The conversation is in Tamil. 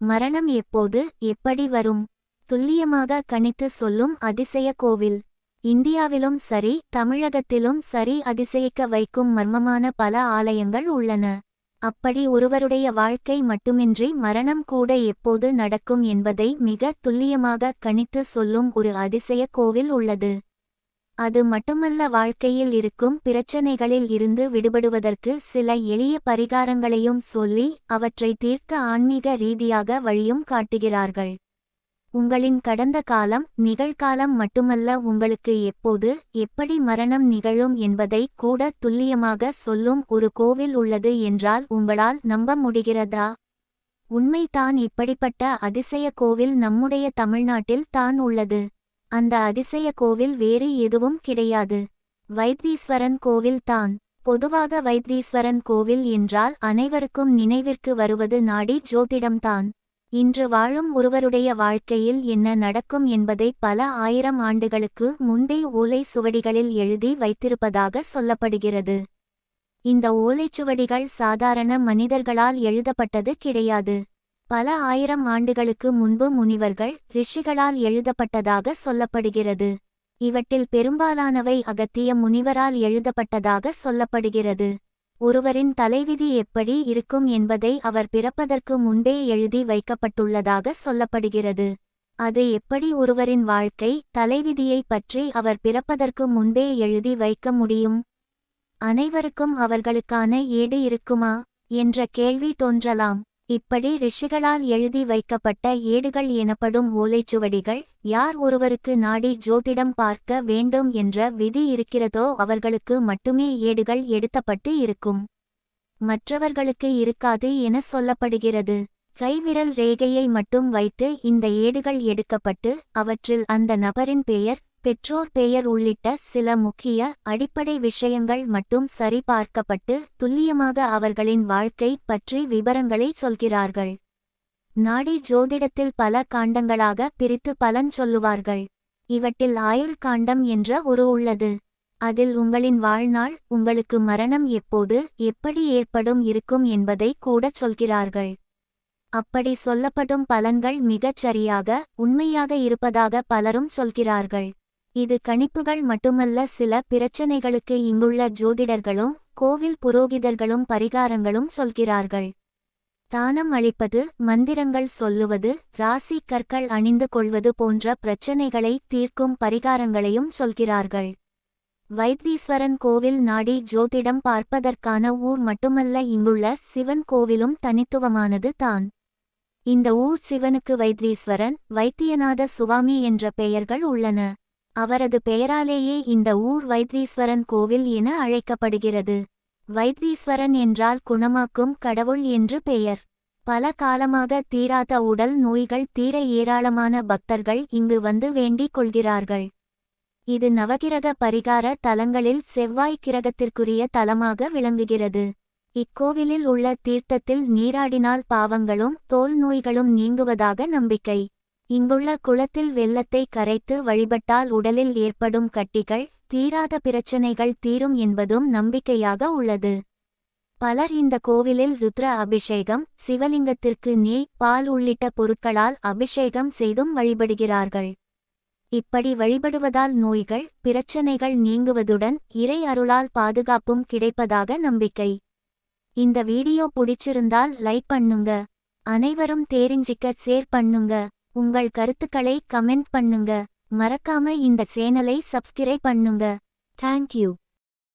மரணம் எப்போது எப்படி வரும்? துல்லியமாக கணித்து சொல்லும் அதிசய கோவில். இந்தியாவிலும் சரி தமிழகத்திலும் சரி அதிசயிக்க வைக்கும் மர்மமான பல ஆலயங்கள் உள்ளன. அப்படி ஒருவருடைய வாழ்க்கை மட்டுமின்றி மரணம் கூட எப்போது நடக்கும் என்பதை மிக துல்லியமாக கணித்து சொல்லும் ஒரு அதிசய கோவில் உள்ளது. அது மட்டுமல்ல வாழ்க்கையில் இருக்கும் பிரச்சனைகளில் இருந்து விடுபடுவதற்கு சில எளிய பரிகாரங்களையும் சொல்லி அவற்றை தீர்க்க ஆன்மீக ரீதியாக வழியும் காட்டுகிறார்கள். உங்களின் கடந்த காலம் நிகழ்காலம் மட்டுமல்ல உங்களுக்கு எப்போது எப்படி மரணம் நிகழும் என்பதை கூட துல்லியமாக சொல்லும் ஒரு கோவில் உள்ளது என்றால் உங்களால் நம்ப முடிகிறதா? உண்மைதான் இப்படிப்பட்ட அதிசய கோவில் நம்முடைய தமிழ்நாட்டில் தான் உள்ளது. அந்த அதிசய கோவில் வேறு எதுவும் கிடையாது. வைத்தீஸ்வரன் கோவில் தான். பொதுவாக வைத்தீஸ்வரன் கோவில் என்றால் அனைவருக்கும் நினைவிற்கு வருவது நாடி ஜோதிடம்தான். இன்று வாழும் ஒருவருடைய வாழ்க்கையில் என்ன நடக்கும் என்பதை பல ஆயிரம் ஆண்டுகளுக்கு முன்பே ஓலை சுவடிகளில் எழுதி வைத்திருப்பதாக சொல்லப்படுகிறது. இந்த ஓலைச்சுவடிகள் சாதாரண மனிதர்களால் எழுதப்பட்டது கிடையாது. பல ஆயிரம் ஆண்டுகளுக்கு முன்பு முனிவர்கள் ரிஷிகளால் எழுதப்பட்டதாக சொல்லப்படுகிறது. இவற்றில் பெரும்பாலானவை அகத்திய முனிவரால் எழுதப்பட்டதாக சொல்லப்படுகிறது. ஒருவரின் தலைவிதி எப்படி இருக்கும் என்பதை அவர் பிறப்பதற்கு முன்பே எழுதி வைக்கப்பட்டுள்ளதாக சொல்லப்படுகிறது. அது எப்படி ஒருவரின் வாழ்க்கை தலைவிதியை பற்றி அவர் பிறப்பதற்கு முன்பே எழுதி வைக்க முடியும்? அனைவருக்கும் அவர்களுக்கான ஏடு இருக்குமா? என்ற கேள்வி தோன்றலாம். இப்படி ரிஷிகளால் எழுதி வைக்கப்பட்ட ஏடுகள் எனப்படும் ஓலைச்சுவடிகள் யார் ஒருவருக்கு நாடி ஜோதிடம் பார்க்க வேண்டும் என்ற விதி இருக்கிறதோ அவர்களுக்கு மட்டுமே ஏடுகள் எடுத்தப்பட்டு இருக்கும். மற்றவர்களுக்கு இருக்காது என சொல்லப்படுகிறது. கைவிரல் ரேகையை மட்டும் வைத்து இந்த ஏடுகள் எடுக்கப்பட்டு அவற்றில் அந்த நபரின் பெயர் பெற்றோர் பெயர் உள்ளிட்ட சில முக்கிய அடிப்படை விஷயங்கள் மட்டும் சரிபார்க்கப்பட்டு துல்லியமாக அவர்களின் வாழ்க்கை பற்றி விவரங்களை சொல்கிறார்கள். நாடி ஜோதிடத்தில் பல காண்டங்களாக பிரித்து பலன் சொல்லுவார்கள். இவற்றில் ஆயுள் காண்டம் என்ற ஒரு உள்ளது. அதில் உங்களின் வாழ்நாள் உங்களுக்கு மரணம் எப்போது எப்படி ஏற்படும் இருக்கும் என்பதை கூடச் சொல்கிறார்கள். அப்படி சொல்லப்படும் பலன்கள் மிகச் சரியாக உண்மையாக இருப்பதாக பலரும் சொல்கிறார்கள். இது கணிப்புகள் மட்டுமல்ல சில பிரச்சனைகளுக்கு இங்குள்ள ஜோதிடர்களும் கோவில் புரோகிதர்களும் பரிகாரங்களும் சொல்கிறார்கள். தானம் அளிப்பது மந்திரங்கள் சொல்லுவது ராசி கற்கள் அணிந்து கொள்வது போன்ற பிரச்சனைகளை தீர்க்கும் பரிகாரங்களையும் சொல்கிறார்கள். வைத்தீஸ்வரன் கோவில் நாடி ஜோதிடம் பார்ப்பதற்கான ஊர் மட்டுமல்ல இங்குள்ள சிவன் கோவிலும் தனித்துவமானது தான். இந்த ஊர் சிவனுக்கு வைத்தீஸ்வரன் வைத்தியநாத சுவாமி என்ற பெயர்கள் உள்ளன. அவரது பெயராலேயே இந்த ஊர் வைத்தீஸ்வரன் கோவில் என அழைக்கப்படுகிறது. வைத்தீஸ்வரன் என்றால் குணமாக்கும் கடவுள் என்று பெயர். பல காலமாக தீராத உடல் நோய்கள் தீர ஏராளமான பக்தர்கள் இங்கு வந்து வேண்டிக் கொள்கிறார்கள். இது நவகிரக பரிகார தலங்களில் செவ்வாய் கிரகத்திற்குரிய தலமாக விளங்குகிறது. இக்கோவிலில் உள்ள தீர்த்தத்தில் நீராடினால் பாவங்களும் தோல் நோய்களும் நீங்குவதாக நம்பிக்கை. இங்குள்ள குளத்தில் வெள்ளத்தை கரைத்து வழிபட்டால் உடலில் ஏற்படும் கட்டிகள் தீராத பிரச்சனைகள் தீரும் என்பதும் நம்பிக்கையாக உள்ளது. பலர் இந்த கோவிலில் ருத்ர அபிஷேகம் சிவலிங்கத்திற்கு நெய் பால் உள்ளிட்ட பொருட்களால் அபிஷேகம் செய்தும் வழிபடுகிறார்கள். இப்படி வழிபடுவதால் நோய்கள் பிரச்சனைகள் நீங்குவதுடன் இறை அருளால் பாதுகாப்பும் கிடைப்பதாக நம்பிக்கை. இந்த வீடியோ பிடிச்சிருந்தால் லைக் பண்ணுங்க. அனைவரும் தெரிஞ்சிக்க ஷேர் பண்ணுங்க. உங்கள் கருத்துக்களை கமெண்ட் பண்ணுங்க. மறக்காம இந்த சேனலை சப்ஸ்கிரைப் பண்ணுங்க. தேங்க்யூ